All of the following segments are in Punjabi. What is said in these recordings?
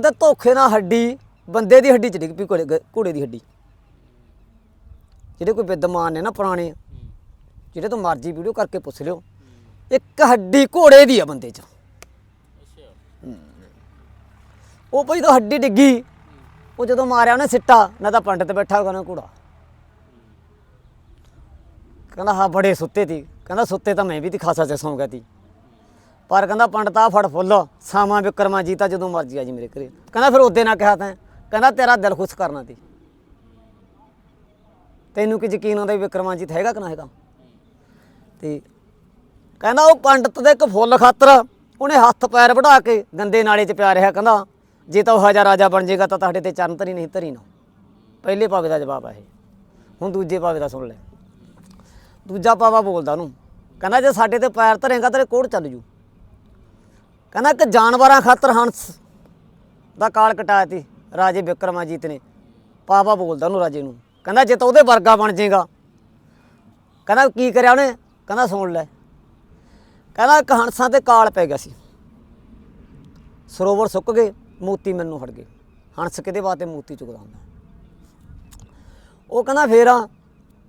ਤੇ ਧੋਖੇ ਨਾਲ ਹੱਡੀ, ਬੰਦੇ ਦੀ ਹੱਡੀ ਚ ਡਿੱਗ ਪਈ ਘੋੜੇ ਘੋੜੇ ਦੀ ਹੱਡੀ। ਜਿਹੜੇ ਕੋਈ ਵਿਦਵਾਨ ਨੇ ਨਾ ਪੁਰਾਣੇ, ਜਿਹੜੇ ਤੋਂ ਮਰਜ਼ੀ ਵੀਡੀਓ ਕਰਕੇ ਪੁੱਛ ਲਿਓ, ਇੱਕ ਹੱਡੀ ਘੋੜੇ ਦੀ ਆ ਬੰਦੇ 'ਚ। ਉਹ ਭਾਈ ਤਾਂ ਹੱਡੀ ਡਿੱਗੀ, ਉਹ ਜਦੋਂ ਮਾਰਿਆ ਉਹਨੇ ਸਿੱਟਾ, ਨਾ ਤਾਂ ਪੰਡਤ ਬੈਠਾ ਹੋਗਾ ਨਾ ਘੋੜਾ। ਕਹਿੰਦਾ, ਹਾਂ, ਬੜੇ ਸੁੱਤੇ ਸੀ ਕਹਿੰਦਾ, ਸੁੱਤੇ ਤਾਂ ਮੈਂ ਵੀ ਤੀ ਖਾਸਾ ਚ ਸੌਂ ਗਿਆ ਤੀ। ਪਰ ਕਹਿੰਦਾ ਪੰਡਤਾ ਫੜ ਫੁੱਲ, ਸਾਵਾਂ ਵਿਕਰਮਾ ਜੀਤਾ ਜਦੋਂ ਮਰਜ਼ੀ ਆ ਜੀ ਮੇਰੇ ਘਰੇ। ਕਹਿੰਦਾ ਫਿਰ ਉਹਦੇ ਨਾਲ ਕਿਹਾ ਤੈਂ ਕਹਿੰਦਾ ਤੇਰਾ ਦਿਲ ਖੁਸ਼ ਕਰਨਾ ਤੀ ਤੈਨੂੰ ਕੀ ਯਕੀਨ ਆਉਂਦਾ ਵੀ ਵਿਕਰਮਾ ਵਿਕਰਮਾਜੀਤ ਹੈਗਾ ਕਿ ਨਾ ਹੈਗਾ? ਤੇ ਕਹਿੰਦਾ ਉਹ ਪੰਡਤ ਦੇ ਇੱਕ ਫੁੱਲ ਖਾਤਰ ਉਹਨੇ ਹੱਥ ਪੈਰ ਵਢਾ ਕੇ ਗੰਦੇ ਨਾਲੇ 'ਚ ਪਿਆ ਰਿਹਾ ਕਹਿੰਦਾ, ਜੇ ਤਾਂ ਉਹ ਹਜਾ ਰਾਜਾ ਬਣ ਜਾਏਗਾ ਤਾਂ ਤੁਹਾਡੇ ਤੇ ਚਰਨ ਧਰੀ ਨਹੀਂ, ਧਰੀ ਨਾ। ਪਹਿਲੇ ਪਾਵੇ ਦਾ ਜਵਾਬ ਆ ਇਹ। ਹੁਣ ਦੂਜੇ ਪਾਵੇ ਦਾ ਸੁਣ ਲੈ। ਦੂਜਾ ਪਾਵਾ ਬੋਲਦਾ ਉਹਨੂੰ। ਕਹਿੰਦਾ ਜੇ ਸਾਡੇ ਤੇ ਪੈਰ ਧਰੇਗਾ ਤੇਰੇ ਕੋੜ ਚੱਲ ਜੂ। ਕਹਿੰਦਾ ਕਿ ਜਾਨਵਰਾਂ ਖਾਤਰ ਹੰਸ ਦਾ ਕਾਲ ਕਟਾਇਆ ਤੀ ਰਾਜੇ ਵਿਕਰਮਾਜੀਤ ਨੇ। ਪਾਵਾ ਬੋਲਦਾ ਉਹਨੂੰ ਰਾਜੇ ਨੂੰ। ਕਹਿੰਦਾ ਜੇ ਤਾਂ ਉਹਦੇ ਵਰਗਾ ਬਣ ਜਾਏਗਾ। ਕਹਿੰਦਾ ਕੀ ਕਰਿਆ ਉਹਨੇ? ਕਹਿੰਦਾ ਸੁਣ ਲੈ। ਕਹਿੰਦਾ ਇੱਕ ਹੰਸਾਂ ਤੇ ਕਾਲ ਪੈ ਗਿਆ ਸੀ। ਸਰੋਵਰ ਸੁੱਕ ਗਏ, ਮੋਤੀ ਮੈਨੂੰ ਫੜ ਗਏ। ਹੰਸ ਕਿਤੇ ਬਾਤੇ ਮੋਤੀ ਚੁਗਦਾ ਹੁੰਦਾ? ਉਹ ਕਹਿੰਦਾ ਫੇਰ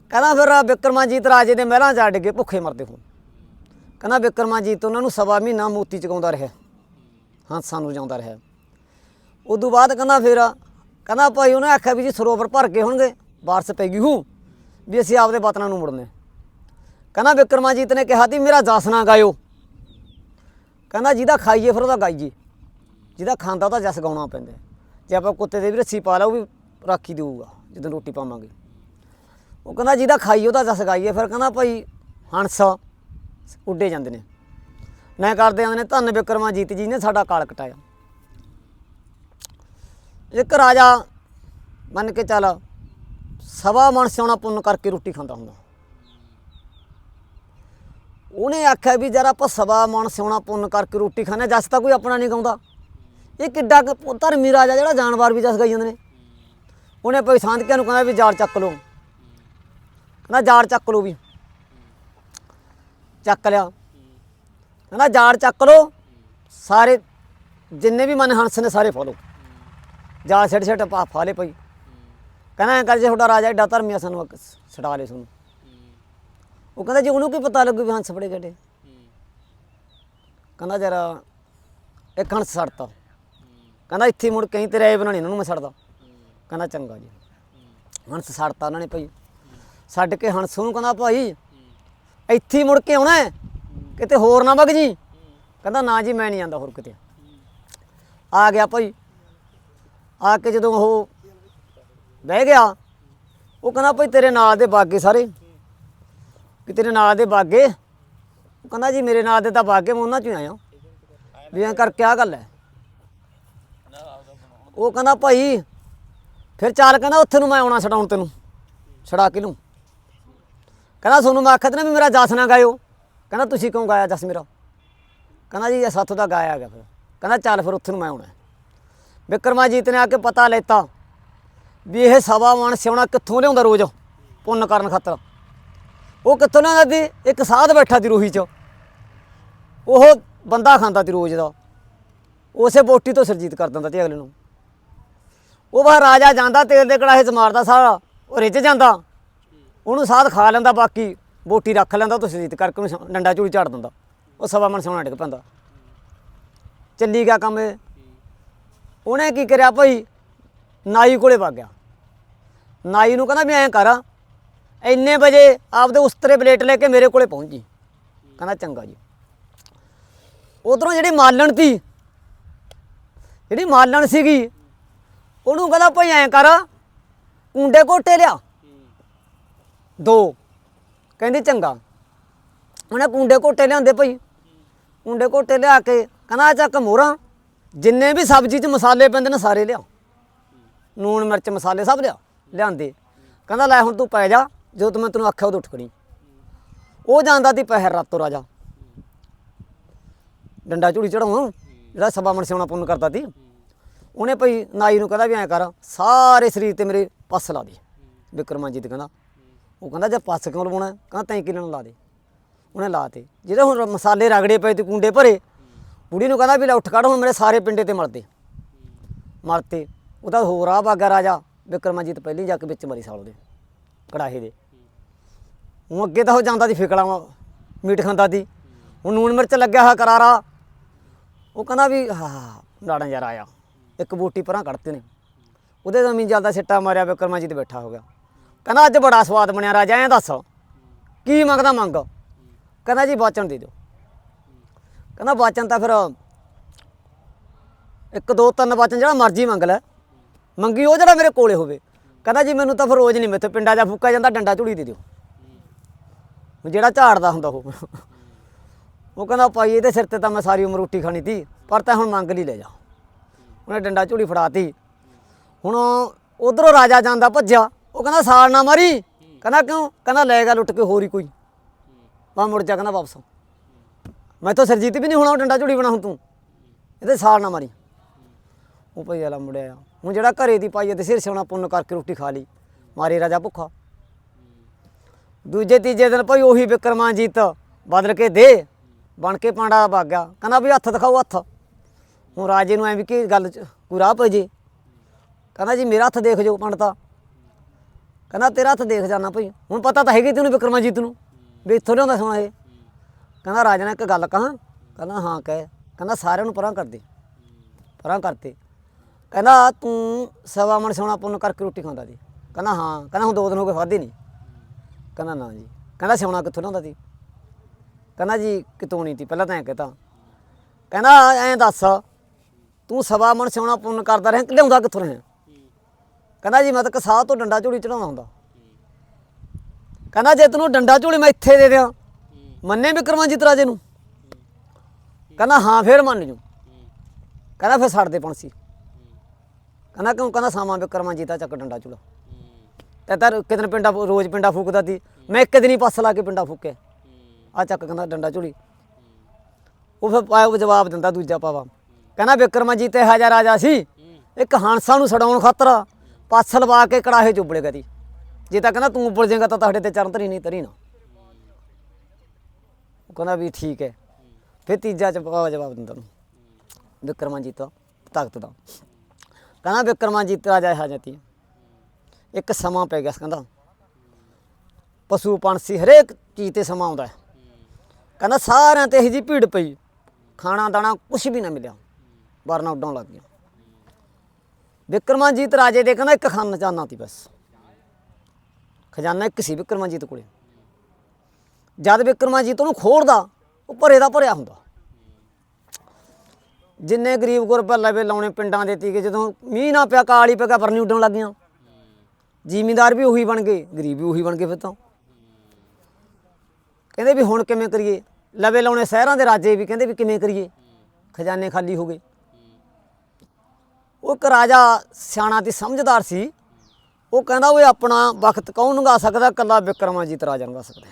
ਕਹਿੰਦਾ ਫਿਰ ਵਿਕਰਮਾਜੀਤ ਰਾਜੇ ਦੇ ਮਹਿਲਾਂ ਜਾ ਡਿੱਗੇ ਭੁੱਖੇ ਮਰਦੇ ਹੋਣ। ਕਹਿੰਦਾ ਵਿਕਰਮਾਜੀਤ ਉਹਨਾਂ ਨੂੰ ਸਵਾ ਮਹੀਨਾ ਮੋਤੀ ਚਗਾਉਂਦਾ ਰਿਹਾ। ਹੰਸਾਂ ਨੂੰ ਜਾਉਂਦਾ ਰਿਹਾ। ਉਦੋਂ ਬਾਅਦ ਕਹਿੰਦਾ ਫਿਰ, ਕਹਿੰਦਾ ਭਾਈ ਉਹਨੇ ਆਖਿਆ ਵੀ ਜੀ ਸਰੋਵਰ ਭਰ ਕੇ ਹੋਣਗੇ, ਬਾਰਸ ਪੈ ਗਈ ਹੂ, ਵੀ ਅਸੀਂ ਆਪਦੇ ਵਤਨਾਂ ਨੂੰ ਮੁੜਨੇ। ਕਹਿੰਦਾ ਵਿਕਰਮਾਜੀਤ ਨੇ ਕਿਹਾ ਸੀ ਮੇਰਾ ਜਸ ਨਾ ਗਾਇਓ। ਕਹਿੰਦਾ ਜਿਹਦਾ ਖਾਈਏ ਫਿਰ ਉਹਦਾ ਗਾਈਏ। ਜਿਹਦਾ ਖਾਂਦਾ ਉਹਦਾ ਜਸ ਗਾਉਣਾ ਪੈਂਦਾ। ਜੇ ਆਪਾਂ ਕੁੱਤੇ ਦੇ ਵੀ ਰੱਸੀ ਪਾ ਲਾ, ਉਹ ਵੀ ਰਾਖੀ ਦੇਊਗਾ, ਜਦੋਂ ਰੋਟੀ ਪਾਵਾਂਗੇ। ਉਹ ਕਹਿੰਦਾ ਜਿਹਦਾ ਖਾਈਏ ਉਹਦਾ ਜਸ ਗਾਈਏ, ਫਿਰ ਕਹਿੰਦਾ ਭਾਈ ਹੰਸ ਉੱਡੇ ਜਾਂਦੇ ਨੇ। ਮੈਂ ਕਰਦੇ ਆਂਦੇ ਨੇ, ਧੰਨ ਵਿਕਰਮਾਜੀਤ ਜੀ ਨੇ ਸਾਡਾ ਕਾਲ ਕਟਾਇਆ। ਇੱਕ ਰਾਜਾ ਮੰਨ ਕੇ ਚੱਲ, ਸਵਾ ਮਣ ਸਿਉਣਾ ਪੁੰਨ ਕਰਕੇ ਰੋਟੀ ਖਾਂਦਾ ਹੁੰਦਾ। ਉਹਨੇ ਆਖਿਆ ਵੀ ਜਰਾ ਆਪਾਂ ਸਵਾ ਮਣ ਸਿਉਣਾ ਪੁੰਨ ਕਰਕੇ ਰੋਟੀ ਖਾਣੇ ਜਸ ਤਾਂ ਕੋਈ ਆਪਣਾ ਨਹੀਂ ਗਾਉਂਦਾ ਇਹ ਕਿੱਡਾ ਕੁ ਧਰਮੀ ਰਾਜਾ ਜਿਹੜਾ ਜਾਨਵਰ ਵੀ ਜਸ ਗਾਈ ਜਾਂਦੇ ਨੇ। ਉਹਨੇ ਭਾਈ ਸਾਂਧਕਿਆਂ ਨੂੰ ਕਹਿੰਦਾ ਵੀ ਜਾੜ ਚੱਕ ਲਓ। ਕਹਿੰਦਾ ਜਾੜ ਚੱਕ ਲਓ ਵੀ। ਚੱਕ ਲਿਆ। ਕਹਿੰਦਾ, ਜਾੜ ਚੱਕ ਲਓ। ਸਾਰੇ ਜਿੰਨੇ ਵੀ ਮਨ ਹੰਸ ਨੇ ਸਾਰੇ ਫੋਲੋ ਜਾ ਛੱਡ ਛੱਡ ਪਾ ਫਾਲੇ ਪਈ ਕਹਿੰਦਾ, ਐਂ ਕਰ ਜੇ ਤੁਹਾਡਾ ਰਾਜਾ ਏਡਾ ਧਰਮੀਆ ਸਾਨੂੰ ਛਡਾ ਲੈ ਸਾਨੂੰ। ਉਹ ਕਹਿੰਦਾ, ਜੀ ਉਹਨੂੰ ਕੀ ਪਤਾ ਲੱਗੂ ਵੀ ਹੰਸ ਫੜੇ ਗੱਡੇ ਕਹਿੰਦਾ, ਜਰਾ ਇੱਕ ਹੰਸ ਛੱਡਤਾ ਕਹਿੰਦਾ, ਇੱਥੇ ਮੁੜ ਕਈ ਤੇਰੇ ਆਏ ਬਣਾਣੀ ਇਹਨਾਂ ਨੂੰ ਮੈਂ ਛੱਡਦਾ ਕਹਿੰਦਾ, ਚੰਗਾ ਜੀ। ਹੰਸ ਛੱਡਤਾ ਉਹਨਾਂ ਨੇ ਭਾਈ। ਛੱਡ ਕੇ ਹੰਸ ਨੂੰ ਕਹਿੰਦਾ, ਭਾਈ ਇੱਥੇ ਹੀ ਮੁੜ ਕੇ ਆਉਣਾ ਹੈ, ਕਿਤੇ ਹੋਰ ਨਾ ਵਗ ਜੀ। ਕਹਿੰਦਾ ਨਾ ਜੀ ਮੈਂ ਨਹੀਂ ਜਾਂਦਾ ਹੋਰ ਕਿਤੇ। ਆ ਗਿਆ ਭਾਈ। ਆ ਕੇ ਜਦੋਂ ਉਹ ਬਹਿ ਗਿਆ ਉਹ ਕਹਿੰਦਾ ਭਾਈ ਤੇਰੇ ਨਾਲ ਦੇ ਬਾਗੇ ਸਾਰੇ। ਕਿ ਤੇਰੇ ਨਾਲ ਦੇ ਬਾਗੇ। ਉਹ ਕਹਿੰਦਾ ਜੀ ਮੇਰੇ ਨਾਲ ਦੇ ਤਾਂ ਬਾਗੇ ਮੈਂ ਉਹਨਾਂ ਚੋਂ ਆਇਆ। ਵੀ ਐਂ ਕਰ ਕਿਆ ਗੱਲ ਹੈ। ਉਹ ਕਹਿੰਦਾ ਭਾਈ ਫਿਰ ਚੱਲ ਕਹਿੰਦਾ ਉੱਥੇ ਨੂੰ ਮੈਂ ਆਉਣਾ ਛਡਾਉਣ ਤੈਨੂੰ। ਛਡਾ ਕੇ ਨੂੰ। ਕਹਿੰਦਾ ਤੁਹਾਨੂੰ ਮੈਂ ਆਖਿਆ ਤੇ ਨਾ ਵੀ ਮੇਰਾ ਜਸ ਨਾ ਗਾਇਓ। ਕਹਿੰਦਾ ਤੁਸੀਂ ਕਿਉਂ ਗਾਇਆ ਜਸ ਮੇਰਾ? ਕਹਿੰਦਾ ਜੀ ਇਹ ਸਾਥੋਂ ਦਾ ਗਾਇਆ ਗਿਆ ਫਿਰ। ਕਹਿੰਦਾ ਚੱਲ ਫਿਰ ਉੱਥੇ ਨੂੰ ਮੈਂ ਆਉਣਾ। ਹੈ। ਵਿਕਰਮਾਜੀਤ ਨੇ ਆ ਕੇ ਪਤਾ ਲੈਤਾ ਵੀ ਇਹ ਸਵਾ ਮਣ ਸਿਉਣਾ ਕਿੱਥੋਂ ਲਿਆਉਂਦਾ ਰੋਜ਼? ਪੁੰਨ ਕਰਨ ਖਾਤਰ। ਉਹ ਕਿੱਥੋਂ ਲਿਆਉਂਦਾ ਸੀ ਇੱਕ ਸਾਧ ਬੈਠਾ ਸੀ ਰੂਹੀ 'ਚ। ਉਹ ਬੰਦਾ ਖਾਂਦਾ ਤੀ ਰੋਜ਼ ਦਾ। ਉਸੇ ਬੋਟੀ ਤੋਂ ਸਰਜੀਤ ਕਰ ਦਿੰਦਾ ਤੇ ਅਗਲੇ ਨੂੰ। ਉਹ ਵਾ ਰਾਜਾ ਜਾਂਦਾ, ਤੇਲ ਦੇ ਕੜਾਹੇ 'ਚ ਮਾਰਦਾ ਸਾਰਾ। ਉਹ ਰਿੱਝ ਜਾਂਦਾ। ਉਹਨੂੰ ਸਾਧ ਖਾ ਲੈਂਦਾ, ਬਾਕੀ ਬੋਟੀ ਰੱਖ ਲੈਂਦਾ, ਉਹ ਸਰਜੀਤ ਕਰਕੇ ਉਹਨੂੰ ਡੰਡਾ ਚੂੜੀ ਝਾੜ ਦਿੰਦਾ। ਉਹ ਸਵਾ ਮਨ ਸਿਉਣਾ ਡਿੱਗ ਪੈਂਦਾ। ਚੱਲੀ ਗਿਆ ਕੰਮ ਇਹ। ਉਹਨੇ ਕੀ ਕਰਿਆ ਭਾਈ? ਨਾਈ ਕੋਲੇ ਵਗ ਗਿਆ। ਨਾਈ ਨੂੰ ਕਹਿੰਦਾ ਵੀ ਐਂ ਕਰ, ਇੰਨੇ ਵਜੇ ਆਪਦੇ ਉਸਤਰੇ ਪਲੇਟ ਲੈ ਕੇ ਮੇਰੇ ਕੋਲੇ ਪਹੁੰਚ ਜੀ। ਕਹਿੰਦਾ, ਚੰਗਾ ਜੀ। ਉਧਰੋਂ ਜਿਹੜੀ ਮਾਲਣ ਤੀ, ਜਿਹੜੀ ਮਾਲਣ ਸੀਗੀ, ਉਹਨੂੰ ਕਹਿੰਦਾ, ਭਾਈ ਐਂ ਕਰ, ਕੁੰਡੇ ਕੋਟੇ ਲਿਆ। ਦੋ। ਕਹਿੰਦੀ ਚੰਗਾ। ਉਹਨੇ ਕੁੰਡੇ ਘੋਟੇ ਲਿਆਂਦੇ ਭਾਈ। ਕੁੰਡੇ ਘੋਟੇ ਲਿਆ ਕੇ ਕਹਿੰਦਾ ਆਹ ਚੱਕ ਮੋਹਰਾਂ। ਜਿੰਨੇ ਵੀ ਸਬਜ਼ੀ 'ਚ ਮਸਾਲੇ ਪੈਂਦੇ ਨੇ ਸਾਰੇ ਲਿਆ ਨੂਣ ਮਿਰਚ, ਮਸਾਲੇ ਸਭ ਲਿਆ ਲਿਆਂਦੇ। ਕਹਿੰਦਾ ਲੈ ਹੁਣ ਤੂੰ ਪੈ ਜਾ, ਜਦੋਂ ਤੂੰ ਮੈਂ ਤੈਨੂੰ ਆਖਿਆ ਉਹ ਉੱਠ ਖੜੀ। ਉਹ ਜਾਂਦਾ ਤੀ ਪਹਿਰ ਰਾਤੋਂ ਰਾਜਾ। ਡੰਡਾ ਝੂੜੀ ਚੜਾਉਂ ਜਿਹੜਾ ਸਭਾ ਮਨ ਸਿਉਣਾ ਪੁੰਨ ਕਰਦਾ ਤੀ। ਉਹਨੇ ਭਈ ਨਾਈ ਨੂੰ ਕਹਿੰਦਾ ਵੀ ਐਂ ਕਰ, ਸਾਰੇ ਸਰੀਰ ਤੇ ਮੇਰੇ ਪੱਸ ਲਾ ਦੇ। ਵਿਕਰਮਾਜੀਤ ਕਹਿੰਦਾ ਉਹ ਕਹਿੰਦਾ ਜੇ ਪੱਸ ਕਿਉਂ ਲਵਾਉਣਾ ਕਹਿੰਦਾ ਤੈਂ ਕਿਹਨਾਂ ਲਾ ਦੇ? ਉਹਨੇ ਲਾਤੇ ਜਿਹੜੇ ਹੁਣ ਮਸਾਲੇ ਰਗੜੇ ਪਏ ਤੇ ਕੁੰਡੇ ਭਰੇ, ਬੁੜੀ ਨੂੰ ਕਹਿੰਦਾ ਵੀ ਲੈ ਉੱਠ ਕੱਢ ਹੁਣ ਮੇਰੇ ਸਾਰੇ ਪਿੰਡੇ ਤੇ ਮਲਦੇ ਮਰਤੇ। ਉਹਦਾ ਹੋਰ ਆ ਬਾਗਾ ਰਾਜਾ, ਵਿਕਰਮਾਜੀਤ ਪਹਿਲੀ ਜਾ ਕੇ ਵਿੱਚ ਮਰੀ ਸਾਲ ਉਹਦੇ ਕੜਾਹੇ ਦੇ। ਉਹ ਅੱਗੇ ਤਾਂ ਉਹ ਜਾਂਦਾ ਸੀ ਫਿਕਲਾ ਮੀਟ ਖਾਂਦਾ ਸੀ। ਹੁਣ ਨੂਣ ਮਿਰਚ ਲੱਗਿਆ ਹੋਇਆ ਕਰਾਰਾ। ਉਹ ਕਹਿੰਦਾ ਵੀ, ਹਾਂ ਲਾੜਾਂ ਯਾਰ ਆਇਆ। ਇੱਕ ਬੂਟੀ ਪਰਾਂ ਕੱਢਤੇ ਨੇ। ਉਹਦੇ ਜ਼ਮੀਨ ਜਲਦਾ ਸਿੱਟਾ ਮਾਰਿਆ, ਵਿਕਰਮਾਜੀਤ ਬੈਠਾ ਹੋ ਗਿਆ। ਕਹਿੰਦਾ ਅੱਜ ਬੜਾ ਸਵਾਦ ਬਣਿਆ ਰਾਜਾ, ਐਂ ਦੱਸ, ਕੀ ਮੰਗਦਾ ਮੰਗ? ਕਹਿੰਦਾ ਜੀ ਵਾਚਣ ਦੇ ਦਿਓ। ਕਹਿੰਦਾ ਵਾਚਣ ਤਾਂ ਫਿਰ ਇੱਕ, ਦੋ, ਤਿੰਨ ਵਾਚਣ ਜਿਹੜਾ ਮਰਜ਼ੀ ਮੰਗ ਲੈ। ਮੰਗੀ ਉਹ ਜਿਹੜਾ ਮੇਰੇ ਕੋਲੇ ਹੋਵੇ। ਕਹਿੰਦਾ ਜੀ ਮੈਨੂੰ ਤਾਂ ਫਿਰ ਰੋਜ਼ ਨਹੀਂ ਮੈਥੋਂ ਪਿੰਡਾਂ 'ਚ ਫੂਕਾ ਜਾਂਦਾ, ਡੰਡਾ ਝੂੜੀ ਦੇ ਦਿਓ। ਉਹ ਜਿਹੜਾ ਝਾੜਦਾ ਹੁੰਦਾ ਉਹ। ਉਹ ਕਹਿੰਦਾ ਭਾਈ ਇਹਦੇ ਸਿਰ ਤੇ ਤਾਂ ਮੈਂ ਸਾਰੀ ਉਮਰ ਰੋਟੀ ਖਾਣੀ ਤੀ, ਪਰ ਤਾਂ ਹੁਣ ਮੰਗ ਲਈ ਲੈ ਜਾ। ਉਹਨੇ ਡੰਡਾ ਝੂੜੀ ਫੜਾਤੀ। ਹੁਣ ਉਧਰੋਂ ਰਾਜਾ ਜਾਂਦਾ ਭੱਜਿਆ। ਉਹ ਕਹਿੰਦਾ ਸਾਲ ਨਾ ਮਾਰੀ। ਕਹਿੰਦਾ ਕਿਉਂ? ਕਹਿੰਦਾ ਲੈ ਗਿਆ ਲੁੱਟ ਕੇ ਹੋਰ ਹੀ ਕੋਈ। ਬਾ ਮੁੜ ਜਾ ਕਹਿੰਦਾ ਵਾਪਸ ਮੈਂ ਤਾਂ ਸਰਜੀਤ ਵੀ ਨਹੀਂ ਹੋਣਾ, ਉਹ ਡੰਡਾ ਝੂੜੀ ਬਣਾ ਹੁਣ ਤੂੰ। ਇਹਦੇ ਸਾਲ ਨਾ ਮਾਰੀ। ਉਹ ਭਈ ਵਾਲਾ ਮੁੜਿਆ ਆ ਹੁਣ ਜਿਹੜਾ ਘਰੇ ਦੀ ਪਾਈ ਤੇ ਸਿਰ ਸਿਉਣਾ ਪੁੰਨ ਕਰਕੇ ਰੋਟੀ ਖਾ ਲਈ। ਮਾਰੇ ਰਾਜਾ ਭੁੱਖਾ। ਦੂਜੇ, ਤੀਜੇ ਦਿਨ ਭਾਈ ਉਹੀ ਵਿਕਰਮਾਜੀਤ ਬਦਲ ਕੇ ਦੇ। ਬਣ ਕੇ ਪਾਂਡਾ ਵਗ ਗਿਆ। ਕਹਿੰਦਾ ਵੀ ਹੱਥ ਦਿਖਾਓ, ਹੱਥ। ਹੁਣ ਰਾਜੇ ਨੂੰ ਐ ਵੀ ਕੀ ਗੱਲ ਚ ਕੋਈ ਰਾਹ ਪੈ ਜੇ। ਕਹਿੰਦਾ ਜੀ ਮੇਰਾ ਹੱਥ ਦੇਖ ਜੋ ਪੰਡਤਾ। ਕਹਿੰਦਾ ਤੇਰਾ ਹੱਥ ਦੇਖ ਜਾਣਾ ਭਾਈ। ਹੁਣ ਪਤਾ ਤਾਂ ਹੈਗੀ ਤੈਨੂੰ ਵਿਕਰਮਾਜੀਤ ਨੂੰ, ਵੀ ਇੱਥੋਂ ਲਿਆਉਂਦਾ ਸੋਨਾ ਇਹ। ਕਹਿੰਦਾ ਰਾਜਾ ਨੇ ਇੱਕ ਗੱਲ ਕਹਾਂ, ਕਹਿੰਦਾ ਹਾਂ ਕਹਿ। ਕਹਿੰਦਾ ਸਾਰਿਆਂ ਨੂੰ ਪਰਾਂ ਕਰ ਦੇ ਪਰਾਂ ਕਰਤੇ। ਕਹਿੰਦਾ ਤੂੰ ਸਵਾ ਮਣ ਸੋਨਾ ਪੁੰਨ ਕਰਕੇ ਰੋਟੀ ਖਾਂਦਾ ਸੀ। ਕਹਿੰਦਾ ਹਾਂ, ਕਹਿੰਦਾ ਹੁਣ ਦੋ ਦਿਨ ਹੋ ਗਏ ਖਾਧੀ ਨਹੀਂ। ਕਹਿੰਦਾ ਨਾ ਜੀ। ਕਹਿੰਦਾ ਸਿਉਣਾ ਕਿੱਥੋਂ ਲਿਆਉਂਦਾ ਸੀ। ਕਹਿੰਦਾ ਜੀ ਕਿਤੋਂ ਨਹੀਂ ਤੀ ਪਹਿਲਾਂ ਤਾਂ ਐਂ ਕਹਤਾ। ਕਹਿੰਦਾ ਐਂ ਦੱਸ, ਤੂੰ ਸਵਾ ਮਣ ਸਿਉਣਾ ਪੁੰਨ ਕਰਦਾ ਰਿਹਾ, ਲਿਆਉਂਦਾ ਕਿੱਥੋਂ ਰਿਹਾ? ਕਹਿੰਦਾ ਜੀ ਮੈਂ ਤਾਂ ਕਸਾਹ ਤੋਂ ਡੰਡਾ ਝੋਲੀ ਚੜਾਉਣਾ ਹੁੰਦਾ। ਕਹਿੰਦਾ ਜੇ ਤੈਨੂੰ ਡੰਡਾ ਝੋਲੀ ਮੈਂ ਇੱਥੇ ਦੇ ਦਿਆਂ, ਮੰਨੇ ਵਿਕਰਮਾਜੀਤ ਰਾਜੇ ਨੂੰ? ਕਹਿੰਦਾ ਹਾਂ, ਫੇਰ ਮੰਨ ਜੂ। ਕਹਿੰਦਾ ਫਿਰ ਛੱਡ ਦੇ ਪੰਸੀ ਕਹਿੰਦਾ ਕਿਉਂ? ਕਹਿੰਦਾ ਸਾਵਾਂ ਵਿਕਰਮਾਜੀਤ ਆ, ਚੱਕ ਡੰਡਾ ਝੂਲਾ। ਤੇ ਤਾਂ ਕਿਤੇ ਪਿੰਡਾ ਰੋਜ਼ ਪਿੰਡਾ ਫੂਕਦਾ ਸੀ। ਮੈਂ ਇੱਕ ਦਿਨ ਹੀ ਪਾਸ ਲਾ ਕੇ ਪਿੰਡਾ ਫੂਕਿਆ। ਆ ਚੱਕ ਕਹਿੰਦਾ ਡੰਡਾ ਝੂਲੀ। ਉਹ ਫਿਰ ਪਾਇਆ ਜਵਾਬ ਦਿੰਦਾ ਦੂਜਾ ਪਾਵਾ। ਕਹਿੰਦਾ ਵਿਕਰਮਾਜੀਤ ਇਹ ਹਜ਼ਾਰ ਰਾਜਾ ਸੀ। ਇੱਕ ਹਾਂਸਾ ਨੂੰ ਛਡਾਉਣ ਖਾਤਰ ਪਾਸ ਲਵਾ ਕੇ ਕੜਾਹੇ ਉਬਲੇਗਾ ਗਦੀ ਜੇ ਤਾਂ ਕਹਿੰਦਾ ਤੂੰ ਉਬਲ ਜਾਏਗਾ ਤਾਂ ਤੁਹਾਡੇ ਤੇ ਚਰਨ ਧਰੀ ਨਹੀਂ ਤਰੀ ਨਾ। ਉਹ ਕਹਿੰਦਾ ਵੀ ਠੀਕ ਹੈ। ਫਿਰ ਤੀਜਾ ਚ ਜਵਾਬ ਦਿੰਦਾ ਨੂੰ ਵਿਕਰਮਾਜੀਤ ਤਾਕਤ ਦਾ। ਕਹਿੰਦਾ ਵਿਕਰਮਾਜੀਤ ਰਾਜਾ ਹੈ ਜਤੀ ਇੱਕ ਸਮਾਂ ਪੈ ਗਿਆ ਕਹਿੰਦਾ। ਪਸ਼ੂ, ਪੰਛੀ ਹਰੇਕ ਚੀਜ਼ ਤੇ ਸਮਾਂ ਆਉਂਦਾ ਕਹਿੰਦਾ ਸਾਰਿਆਂ ਤੇ ਇਹ ਜੀ ਭੀੜ ਪਈ। ਖਾਣਾ, ਦਾਣਾ ਕੁਝ ਵੀ ਨਾ ਮਿਲਿਆ। ਵਰਨਾ ਉੱਡਣ ਲੱਗ ਗਿਆ ਵਿਕਰਮਾਜੀਤ ਰਾਜੇ ਦੇ ਕਹਿੰਦਾ ਇੱਕ ਖਾਨਾ ਚਾਹਨਾ ਤੀ ਬਸ। ਖਜ਼ਾਨਾ ਇੱਕ ਸੀ ਵਿਕਰਮਾਜੀਤ ਕੋਲੇ। ਜਦ ਵਿਕਰਮਾਜੀਤ ਉਹਨੂੰ ਖੋਲਦਾ, ਉਹ ਭਰੇ ਦਾ ਭਰਿਆ ਹੁੰਦਾ। ਜਿੰਨੇ ਗਰੀਬ ਗੁਰਬਾ ਲਵੇ ਲਾਉਣੇ ਪਿੰਡਾਂ ਦੇ ਤੀਕੇ ਜਦੋਂ ਮੀਂਹ ਨਾ ਪਿਆ, ਕਾਲੀ ਪਿਆ ਪਰਨੀ ਉੱਡਣ ਲੱਗ ਗਈਆਂ ਜ਼ਿਮੀਂਦਾਰ ਵੀ ਉਹੀ ਬਣ ਗਏ, ਗਰੀਬ ਵੀ ਉਹੀ ਬਣ ਗਏ ਫਿਰ ਤਾਂ। ਕਹਿੰਦੇ ਵੀ ਹੁਣ ਕਿਵੇਂ ਕਰੀਏ? ਲਵੇ ਲਾਉਣੇ ਸ਼ਹਿਰਾਂ ਦੇ ਰਾਜੇ ਵੀ ਕਹਿੰਦੇ ਵੀ ਕਿਵੇਂ ਕਰੀਏ? ਖਜ਼ਾਨੇ ਖਾਲੀ ਹੋ ਗਏ। ਉਹ ਇੱਕ ਰਾਜਾ ਸਿਆਣਾ ਤੇ ਸਮਝਦਾਰ ਸੀ। ਉਹ ਕਹਿੰਦਾ, ਓਏ, ਆਪਣਾ ਵਕਤ ਕੌਣ ਲੰਘਾ ਸਕਦਾ? ਕੱਲਾ ਵਿਕਰਮਾਜੀਤ ਰਾਜਾ ਲੰਘਾ ਸਕਦਾ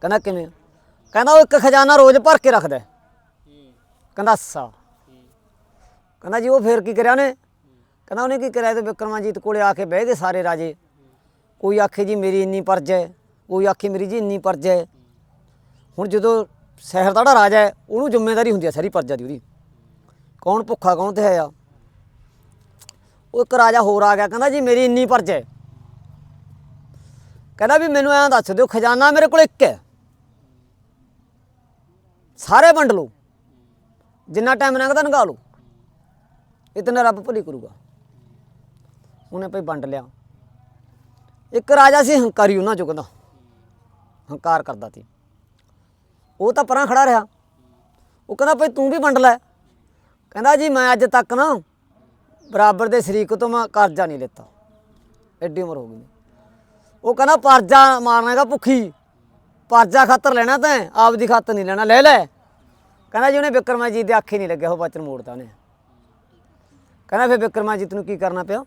ਕਹਿੰਦਾ, ਕਿਵੇਂ? ਕਹਿੰਦਾ, ਉਹ ਇੱਕ ਖਜ਼ਾਨਾ ਰੋਜ਼ ਭਰ ਕੇ ਰੱਖਦਾ ਕਹਿੰਦਾ, ਅੱਛਾ। ਕਹਿੰਦਾ, ਜੀ, ਉਹ ਫੇਰ ਕੀ ਕਰਿਆ ਉਹਨੇ? ਕਹਿੰਦਾ, ਉਹਨੇ ਕੀ ਕਰਿਆ? ਤੇ ਵਿਕਰਮਾਜੀਤ ਕੋਲੇ ਆ ਕੇ ਬਹਿ ਗਏ ਸਾਰੇ ਰਾਜੇ। ਕੋਈ ਆਖੇ, ਜੀ, ਮੇਰੀ ਇੰਨੀ ਪਰਜ ਹੈ। ਕੋਈ ਆਖੇ, ਮੇਰੀ ਜੀ ਇੰਨੀ ਪਰਜ ਹੈ। ਹੁਣ ਜਦੋਂ ਸ਼ਹਿਰ ਦਾ ਜਿਹੜਾ ਰਾਜਾ ਹੈ, ਉਹਨੂੰ ਜ਼ਿੰਮੇਵਾਰੀ ਹੁੰਦੀ ਹੈ ਸਾਰੀ ਪਰਜਾ ਦੀ ਉਹਦੀ। ਕੌਣ ਭੁੱਖਾ, ਕੌਣ ਤੇ ਹੈ ਆ? ਉਹ ਇੱਕ ਰਾਜਾ ਹੋਰ ਆ ਗਿਆ, ਕਹਿੰਦਾ ਜੀ ਮੇਰੀ ਇੰਨੀ ਪਰਜ ਹੈ। ਕਹਿੰਦਾ ਵੀ ਮੈਨੂੰ ਐਂ ਦੱਸ ਦਿਓ, ਖਜ਼ਾਨਾ ਮੇਰੇ ਕੋਲ ਇੱਕ ਹੈ। ਸਾਰੇ ਵੰਡ ਲਓ। ਜਿੰਨਾ ਟਾਈਮ ਲੰਘਦਾ ਲੰਘਾ ਲਓ। ਇਤਨਾ ਰੱਬ ਭਲੀ ਕਰੂਗਾ। ਉਹਨੇ ਭਈ ਵੰਡ ਲਿਆ। ਇੱਕ ਰਾਜਾ ਸੀ ਹੰਕਾਰੀ, ਉਹਨਾਂ ਚੋਂ ਕਹਿੰਦਾ। ਹੰਕਾਰ ਕਰਦਾ ਸੀ। ਉਹ ਤਾਂ ਪਰਾਂ ਖੜਾ ਰਿਹਾ। ਉਹ ਕਹਿੰਦਾ ਭਈ ਤੂੰ ਵੀ ਵੰਡ ਲੈ। ਕਹਿੰਦਾ ਜੀ ਮੈਂ ਅੱਜ ਤੱਕ ਨਾ ਬਰਾਬਰ ਦੇ ਸ਼ਰੀਕ ਤੋਂ ਮੈਂ ਕਰਜ਼ਾ ਨਹੀਂ ਲਿੱਤਾ। ਐਡੀ ਉਮਰ ਹੋ ਗਈ। ਉਹ ਕਹਿੰਦਾ ਪਰਜਾ ਮਾਰਨੇਗਾ ਭੁੱਖੀ। ਪਰਜਾ ਖਾਤਰ ਲੈਣਾ ਤਾਂ ਆਪਦੀ ਖਾਤਰ ਨਹੀਂ ਲੈਣਾ। ਲੈ ਲੈ। ਕਹਿੰਦਾ ਜੀ ਉਹਨੇ ਵਿਕਰਮਾਜੀਤ ਦੇ ਆਖੇ ਨਹੀਂ ਲੱਗਿਆ ਉਹ ਬਚਨ ਮੋੜਦਾ ਉਹਨੇ। ਕਹਿੰਦਾ ਫਿਰ ਵਿਕਰਮਾਜੀਤ ਨੂੰ ਕੀ ਕਰਨਾ ਪਿਆ?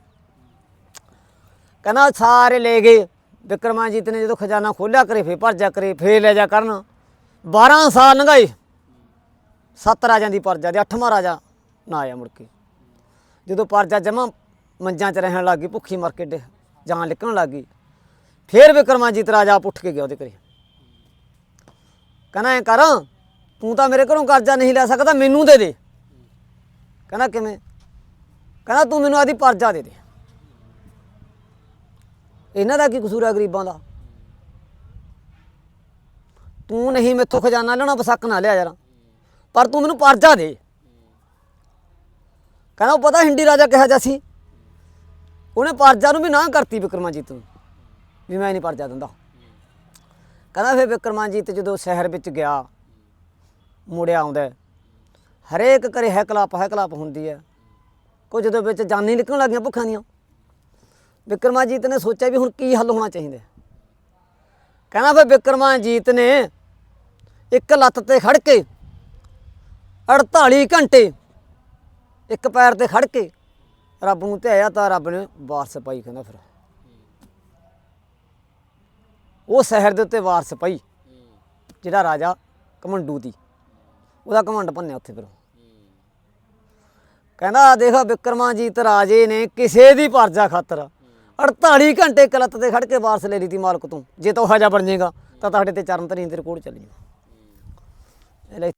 ਕਹਿੰਦਾ ਸਾਰੇ ਲੈ ਗਏ। ਵਿਕਰਮਾਜੀਤ ਨੇ ਜਦੋਂ ਖਜ਼ਾਨਾ ਖੋਲਿਆ ਕਰੇ, ਫੇਰ ਪਰਜਾ ਕਰੇ, ਫੇਰ ਲੈ ਜਾ ਕਰਨ। 12 ਸਾਲ ਲੰਘਾਏ। ਸੱਤ ਰਾਜਾਂ ਦੀ ਪਰਜਾ ਦੇ ਅੱਠਵਾਂ ਰਾਜਾ। ਨਾ ਆਇਆ ਮੁੜ ਕੇ। ਜਦੋਂ ਪਰਜਾ ਜਮਾ ਮੰਜਾਂ 'ਚ ਰਹਿਣ ਲੱਗੀ ਭੁੱਖੀ ਮਰ ਕੇ ਡੇ- ਜਾਨ ਨਿਕਲਣ ਲੱਗੀ ਫੇਰ ਵਿਕਰਮਾਜੀਤ ਰਾਜਾ ਆਪ ਉੱਠ ਕੇ ਗਿਆ ਉਹਦੇ ਘਰੇ। ਕਹਿੰਦਾ, ਐ ਕਰ, ਤੂੰ ਤਾਂ ਮੇਰੇ ਘਰੋਂ ਕਰਜ਼ਾ ਨਹੀਂ ਲੈ ਸਕਦਾ, ਮੈਨੂੰ ਦੇ ਦੇ। ਕਹਿੰਦਾ, ਕਿਵੇਂ? ਕਹਿੰਦਾ, ਤੂੰ ਮੈਨੂੰ ਆਦੀ ਪਰਜਾ ਦੇ ਦੇ। ਇਹਨਾਂ ਦਾ ਕੀ ਕਸੂਰ ਆ ਗਰੀਬਾਂ ਦਾ? ਤੂੰ ਨਹੀਂ ਮੈਥੋਂ ਖਜ਼ਾਨਾ ਲੈਣਾ ਬਸਕ ਨਾ ਲਿਆ ਯਾਰ। ਪਰ ਤੂੰ ਮੈਨੂੰ ਪਰਜਾ ਦੇ। ਕਹਿੰਦਾ ਉਹ ਪਤਾ ਹਿੰਦੀ ਰਾਜਾ ਕਿਹਾ ਜਾ ਸੀ? ਉਹਨੇ ਪਰਜਾ ਨੂੰ ਵੀ ਨਾ ਕਰਤੀ ਵਿਕਰਮਾਜੀਤ ਨੂੰ, ਵੀ ਮੈਂ ਨਹੀਂ ਪਰਜਾ ਦਿੰਦਾ। ਕਹਿੰਦਾ ਫਿਰ ਵਿਕਰਮਾਜੀਤ ਜਦੋਂ ਸ਼ਹਿਰ ਵਿੱਚ ਗਿਆ ਮੁੜਿਆ ਆਉਂਦਾ ਹੈ। ਹਰੇਕ ਘਰੇ ਹੈਕਲਾਪ ਹੈਕਲਾਪ ਹੁੰਦੀ ਹੈ। ਕੁਝ ਦੇ ਵਿੱਚ ਜਾਨੀ ਨਿਕਲਣ ਲੱਗੀਆਂ ਭੁੱਖਾਂ ਦੀਆਂ। ਵਿਕਰਮਾਜੀਤ ਨੇ ਸੋਚਿਆ ਵੀ ਹੁਣ ਕੀ ਹੱਲ ਹੋਣਾ ਚਾਹੀਦਾ ਕਹਿੰਦਾ ਫਿਰ ਵਿਕਰਮਾਜੀਤ ਨੇ ਇੱਕ ਲੱਤ ਤੇ ਖੜ ਕੇ 48 ਘੰਟੇ ਇੱਕ ਪੈਰ ਤੇ ਖੜ ਕੇ ਰੱਬ ਨੂੰ ਧਿਆਇਆ ਤਾਂ ਰੱਬ ਨੇ ਵਾਰਸ ਪਾਈ ਕਹਿੰਦਾ ਫਿਰ। ਉਹ ਸ਼ਹਿਰ ਦੇ ਉੱਤੇ ਵਾਰਸ ਪਈ, ਜਿਹੜਾ ਰਾਜਾ ਕਮੰਡੂ ਦੀ। ਉਹਦਾ ਕਮੰਡ ਭੰਨਿਆ ਉੱਥੇ ਫਿਰ। ਕਹਿੰਦਾ ਦੇਖ ਵਿਕਰਮਾਜੀਤ ਰਾਜੇ ਨੇ ਕਿਸੇ ਦੀ ਪਰਜਾ ਖਾਤਰ 48 ਘੰਟੇ ਕਲਤ ਤੇ ਖੜ ਕੇ ਵਾਰਸ ਲੈ ਲਈ ਤੀ ਮਾਲਕ ਤੋਂ। ਜੇ ਤਾਂ ਉਹ ਹਜਾ ਬਣ ਜਾਏਗਾ, ਤਾਂ ਤੁਹਾਡੇ ਤੇ ਚਰਨ ਤਰੀ ਤੇਰੇ ਕੋਲ ਚੱਲੀ ਜਾਊ। ਇਹ ਲੈ